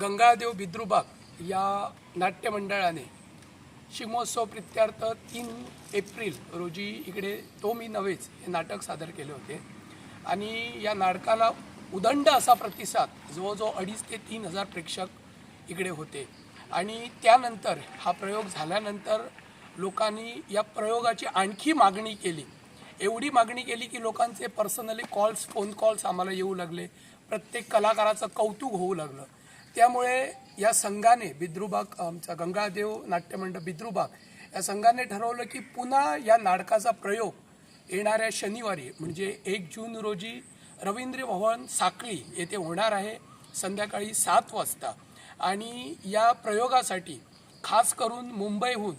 गंगादेव बिद्रुबाग या नाट्य मंडळाने शिमोत्सव प्रित्यार्थ तीन एप्रिल रोजी इकडे तो मी नव्हेच हे नाटक सादर केले होते. आणि या नाटकाला उदंड असा प्रतिसाद जवळजवळ अडीच ते तीन हजार प्रेक्षक इकडे होते. आणि त्यानंतर हा प्रयोग झाल्यानंतर लोकांनी या प्रयोगाची आणखी मागणी केली. एवढी मागणी केली की लोकांचे पर्सनली कॉल्स फोन कॉल्स आम्हाला येऊ लागले. प्रत्येक कलाकाराचं कौतुक होऊ लागलं. त्यामुळे या संघाने बिद्रुबाग आमचा गंगादेव नाट्यमंडळ बिद्रुबाग या संघाने ठरवलं की पुन्हा या नाटकाचा प्रयोग येणाऱ्या शनिवारी म्हणजे एक जून रोजी रवींद्र भवन साखळी येथे होणार आहे संध्याकाळी सात वाजता. आणि या प्रयोगासाठी खास करून मुंबईहून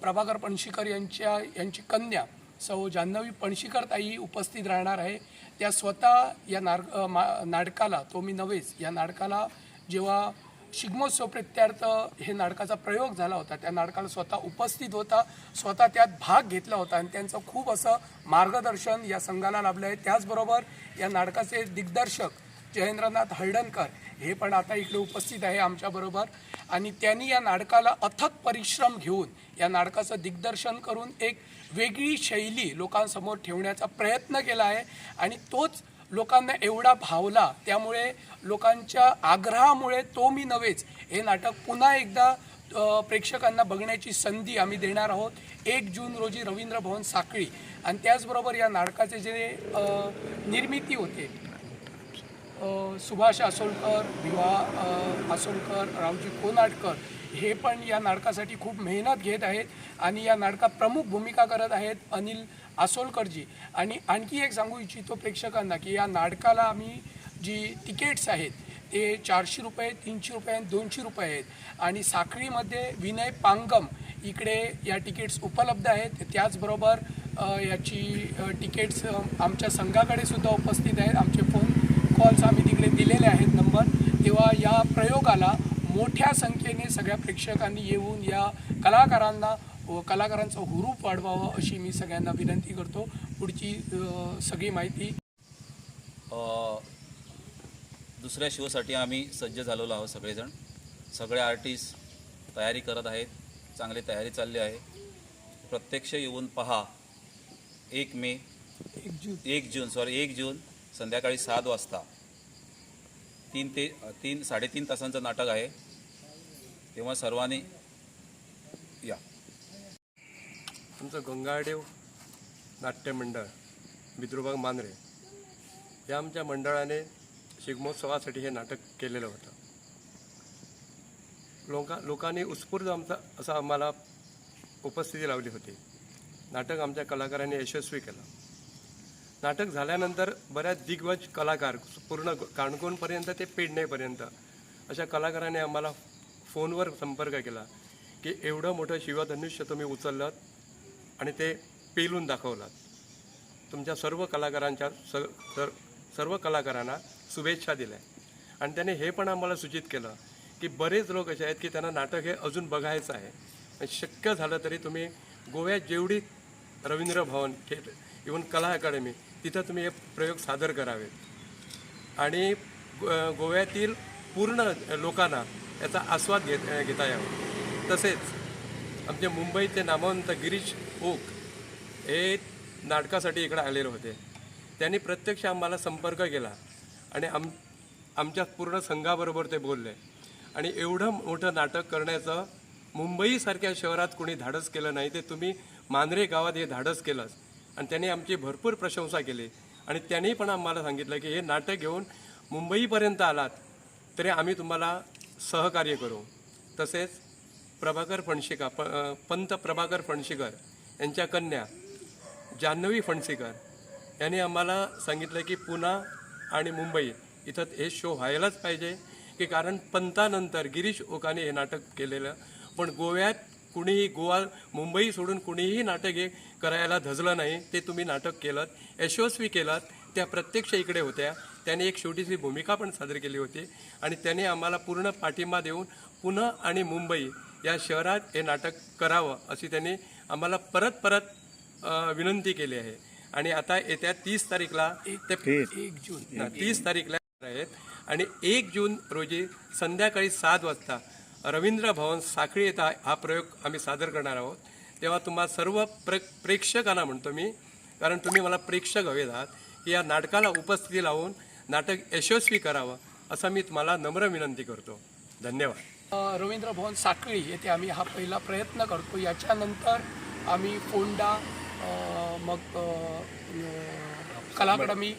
प्रभाकर पणशीकर यांच्या यांची कन्या सौ जान्हवी पणशीकर ताई उपस्थित राहणार आहे. त्या स्वतः या नार मा- नाटकाला तो मी नव्हेच या नाटकाला जेव्हा शिगमोत्सव प्रित्यार्थ हे नाटकाचा प्रयोग झाला होता त्या नाटकाला स्वतः उपस्थित होता स्वतः त्यात भाग घेतला होता आणि त्यांचं खूप असं मार्गदर्शन या संघाला लाभलं आहे. त्याचबरोबर या नाटकाचे दिग्दर्शक जयेंद्रनाथ हळदणकर हे पण आता इकडे उपस्थित आहे आमच्याबरोबर आणि त्यांनी या नाटकाला अथक परिश्रम घेऊन या नाटकाचं दिग्दर्शन करून एक वेगळी शैली लोकांसमोर ठेवण्याचा प्रयत्न केला आहे. आणि तोच लोकांना एवढा भावला त्यामुळे लोकांच्या आग्रहामुळे तो मी नव्हेच. हे नाटक पुन्हा एकदा प्रेक्षकांना बघण्याची संधी आम्ही देणार आहोत. एक जून रोजी रवींद्र भवन साखळी आणि त्याचबरोबर या नाटकाचे जे निर्मिती होते सुभाष आसोलकर विवा आसोलकर रावजी कोनाटकर हे पण या नाटकासाठी खूप मेहनत घेत आहेत आणि या नाटकात प्रमुख भूमिका करत आहेत अनिल आसोलकरजी आणि आणखी एक सांगू इच्छितो प्रेक्षकांना की या नाटकाला आम्ही जी तिकीट्स आहेत ते चारशे रुपये तीनशे रुपये आणि दोनशे रुपये आहेत. आणि साखळीमध्ये विनय पांगम इकडे या तिकीट्स उपलब्ध आहेत. त्याचबरोबर याची तिकीट्स आमच्या संघाकडे सुद्धा उपस्थित आहेत. आमचे फोन कॉल्स आम्ही तिकडे दिलेले आहेत नंबर. तेव्हा या प्रयोगाला मोठ्या संख्येने सगळ्या प्रेक्षकांनी येऊन या कलाकारांना व कलाकारांचा हुरूप वाढवावं अशी मी सगळ्यांना विनंती करतो. पुढची सगळी माहिती दुसऱ्या शोसाठी आम्ही सज्ज झालेलो आहोत सगळेजण. सगळे आर्टिस्ट तयारी करत आहेत. चांगली तयारी चालली आहे. प्रत्यक्ष येऊन पहा. एक मे एक जून. एक जून सॉरी एक जून संध्याकाळी सात वाजता. तीन ते तीन साडेतीन तासांचं नाटक आहे. तेव्हा सर्वांनी या. आमचं गंगाडेव नाट्य मंडळ बिद्रुबाग या आमच्या मंडळाने शिगमोत्सवासाठी हे नाटक केलेलं होतं. लोका लोकांनी उत्स्फूर्त आमचा असं आम्हाला उपस्थिती लावली होती. नाटक आमच्या कलाकारांनी यशस्वी केलं. नाटक झाल्यानंतर बऱ्याच दिग्गज कलाकार पूर्ण काणकोणपर्यंत ते पेडणेपर्यंत अशा कलाकारांनी आम्हाला फोनवर संपर्क केला की एवढं मोठं शिवधनुष्य तुम्ही उचललं आणि ते पेलून दाखवलात. तुमच्या सर्व कलाकारांच्या स सर सर्व कलाकारांना शुभेच्छा दिल्या. आणि त्याने हे पण आम्हाला सूचित केलं की बरेच लोक असे आहेत की त्यांना नाटक हे अजून बघायचं आहे. शक्य झालं तरी तुम्ही गोव्यात जेवढी रवींद्र भवन थिएटर इवन कला अकादमी तिथं तुम्ही हे प्रयोग सादर करावेत. आणि गो- गोव्यातील पूर्ण लोकांना याचा आस्वाद घेत घेता यावा. तसेच आमचे मुंबईचे नामवंत गिरीश ओक हे नाटकासाठी इकडे आलेले होते. त्यांनी प्रत्यक्ष आम्हाला संपर्क केला आणि आम आमच्या पूर्ण संघाबरोबर ते बोलले. आणि एवढं मोठं नाटक करण्याचं मुंबईसारख्या शहरात कोणी धाडस केलं नाही ते तुम्ही मांजरे गावात हे धाडस केलंच. आणि त्यांनी आमची भरपूर प्रशंसा केली. आणि त्यांनी पण आम्हाला सांगितलं की हे नाटक घेऊन मुंबईपर्यंत आलात. तरी आम्ही तुम्हाला सहकार्य करू. तसेच प्रभाकर फणशिका प पंत प्रभाकर फणशीकर यांच्या कन्या जान्हवी फणशीकर यांनी आम्हाला सांगितलं की पुणा आणि मुंबई इथं हे शो व्हायलाच पाहिजे की कारण पंतानंतर गिरीश ओकाने हे नाटक केलेलं पण गोव्यात कुणीही गोवा मुंबई सोडून कुणीही नाटक हे करायला धजलं नाही. ते तुम्ही नाटक केलं यशस्वी केलं त्या प्रत्यक्ष इकडे होत्या. त्याने एक छोटीशी भूमिका पण सादर केली होती आणि त्याने आम्हाला पूर्ण पाठिंबा देऊन पुणे आणि मुंबई या शहरात हे नाटक करावं अशी त्यांनी आम्हाला परत परत विनंती केली आहे. आणि आता येत्या तीस तारीखला ते एक जून. तीस तारीखला आहेत. आणि एक जून रोजी संध्याकाळी सात वाजता रवींद्र भवन साखळी येथे हा प्रयोग आम्ही सादर करणार आहोत. तेव्हा तुम्हा सर्व प्रे प्रेक्षकांना म्हणतो मी कारण तुम्ही मला प्रेक्षक हवेत आहात की या नाटकाला उपस्थिती लावून नाटक यशस्वी करावं असं मी तुम्हाला नम्र विनंती करतो. धन्यवाद. रवींद्र भवन साखळी येथे आम्ही हा पहिला प्रयत्न करतो. याच्यानंतर आम्ही फोंडा मग कला अकादमी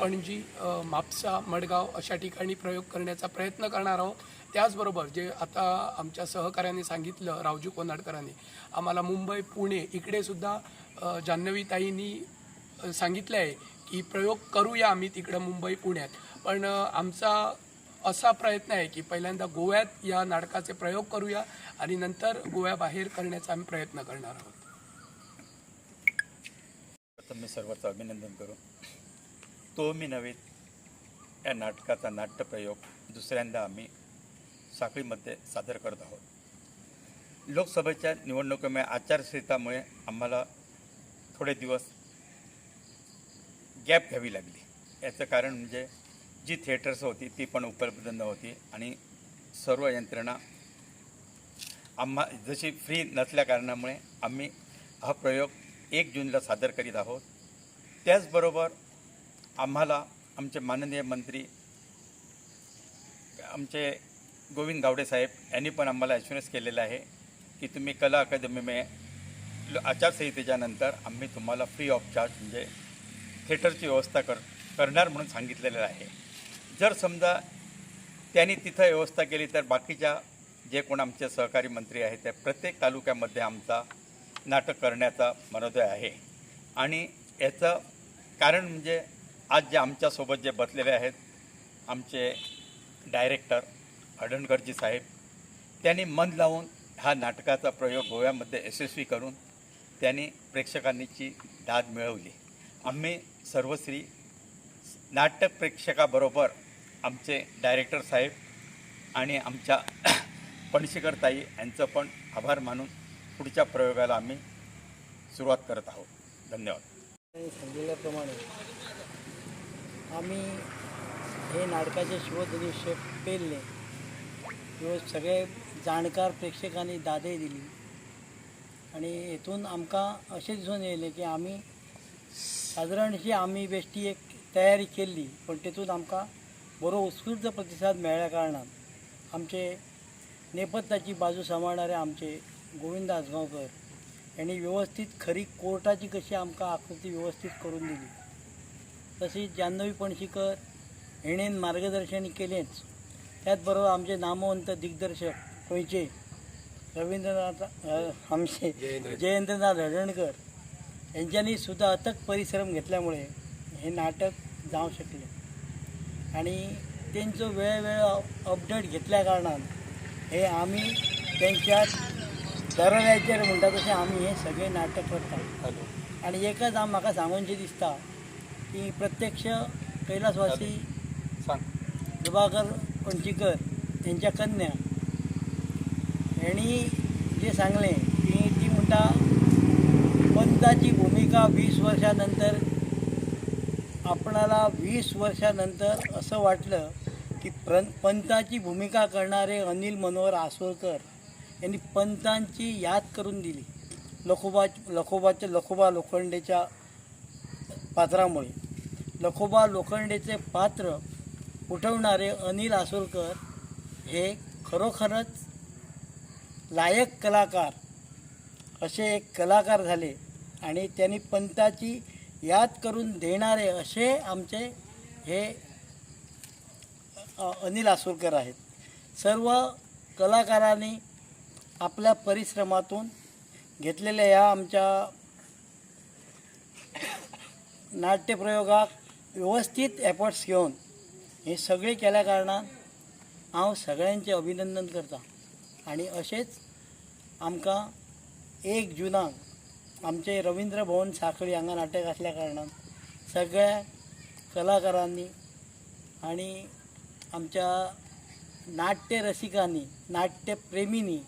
पणजी म्हापसा मडगाव अशा ठिकाणी प्रयोग करण्याचा प्रयत्न करणार आहोत. त्याचबरोबर जे आता आमच्या सहकार्याने सांगितलं रावजी कोनाडकरांनी आम्हाला मुंबई पुणे इकडे सुद्धा अ, जान्हवीताईंनी सांगितलं आहे की प्रयोग करूया आम्ही तिकडं मुंबई पुण्यात. पण आमचा असा प्रयत्न आहे की पहिल्यांदा गोव्यात या नाटकाचे प्रयोग करूया आणि नंतर गोव्याबाहेर करण्याचा आम्ही प्रयत्न करणार आहोत. प्रथम मी सर्वांचं अभिनंदन करू. तो मी नव्हे या नाटकाचा नाट्यप्रयोग दुसऱ्यांदा आम्ही साखळीमध्ये सादर करत आहोत. लोकसभेच्या निवडणुकीमुळे आचारसंहितामुळे आम्हाला थोडे दिवस गॅप घ्यावी लागली. याचं कारण म्हणजे जी थिएटर्स होती ती पण उपलब्ध नव्हती आणि सर्व यंत्रणा आम्हा जशी फ्री नसल्या कारणामुळे आम्ही हा प्रयोग एक जूनला सादर करीत आहोत. त्याचबरोबर आम्हाला आमचे माननीय मंत्री आमचे गोविंद गावडे साहेब यांनी पण आम्हाला ॲश्युरन्स केलेला आहे की तुम्ही कला अकादमीमध्ये आचारसंहितेच्या नंतर आम्ही तुम्हाला फ्री ऑफ चार्ज म्हणजे थिएटरची व्यवस्था कर करणार म्हणून सांगितलेलं आहे. जर समजा त्यांनी तिथं व्यवस्था केली तर बाकीच्या जे कोण आमचे सहकारी मंत्री आहेत त्या प्रत्येक तालुक्यामध्ये आमचा नाटक करण्याचा मनोदय आहे. आणि याचं कारण म्हणजे आज जे आमच्यासोबत जे बसलेले आहेत आमचे डायरेक्टर अडणकरजी साहेब त्यांनी मन लावून हा नाटकाचा प्रयोग गोव्यामध्ये यशस्वी करून त्यांनी प्रेक्षकांची दाद मिळवली. आम्ही सर्वश्री नाटक प्रेक्षकाबरोबर आमचे डायरेक्टर साहेब आणि आमच्या पणशीकर ताई यांचं पण आभार मानून पुढच्या प्रयोगाला आम्ही सुरुवात करत आहोत. धन्यवाद. सांगितल्याप्रमाणे आम्ही हे नाटकाचे शिवधनुष्य पेलले सगळे जाणकार प्रेक्षकांनी दादे दिली. आणि हेतून आमकां अशें दिसून येयलें की आमी सादारणशी आमी बेश्टी एक तयारी केल्ली पण तेतून आमकां बरो उत्स्फूर्त प्रतिसाद मेळ्ळ्या कारणान आमचे नेपथ्याची बाजू सांबाळणारे आमचे गोविंद आसगांवकर यांनी व्यवस्थित खरी कोर्टाची कशी आमकां आकृती व्यवस्थित करून दिली. तशीच जान्हवी पणशीकर हिणेन मार्गदर्शन केलेंच. त्याच बरोबर आमचे नामवंत दिग्दर्शक गोंयचे रवींद्रनाथ आमचे जयेंद्रनाथ. हळदणकर यांच्यांनी सुद्धा अथक परिश्रम घेतल्यामुळे हे नाटक जावं शकलें. आणि तेंचो वेळोवेळ अपडेट घेतल्या कारणान हे आमी तेंच्यात दरऱ्याचेर म्हणटा तशें आमी हें सगळें नाटक करतात आणि एकच आम म्हाका सांगूनशें दिसता की प्रत्यक्ष कैलासवासी प्रभाकर पणशीकर यांच्या कन्या यांनी जे सांगलें पंताची भूमिका वीस वर्षानंतर आपणाला वीस वर्षानंतर असं वाटलं की प्र पंताची भूमिका करणारे अनिल मनोहर आसोळकर यांनी पंतांची याद करून दिली. लखोबा लखोबाच्या लखोबा लोखंडेच्या पात्रामुळे. लखोबा लोखंडेचे पात्र उठवणारे अनिल आसोलकर हे खरोखरच लायक कलाकार असे एक कलाकार झाले. आणि त्यांनी पंताची याद करून देणारे असे आमचे हे अनिल आसुरकर आहेत. सर्व कलाकारांनी आपल्या परिश्रमातून घेतलेल्या या आमच्या नाट्यप्रयोगाक व्यवस्थित एफर्ट्स घेवन हे सगळे केल्या कारणान हांव सगळ्यांचें अभिनंदन करतां. आनी अशेंच आमकां एक जुनाक आमचे रवींद्र भवन साखळी हांगा नाटक आसल्या कारणान सगळ्या कलाकारांनी आनी आमच्या नाट्य रसिकांनी नाट्य प्रेमींनी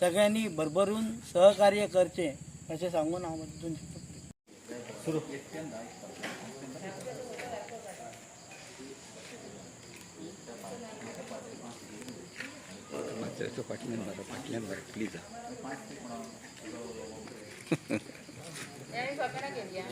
सगळ्यांनी भरभरून सहकार्य करचें अशें सांगून हांव शब्द सुरू. फाटल्यान फाटल्यान प्लीज या, मी बघा ना घेऊया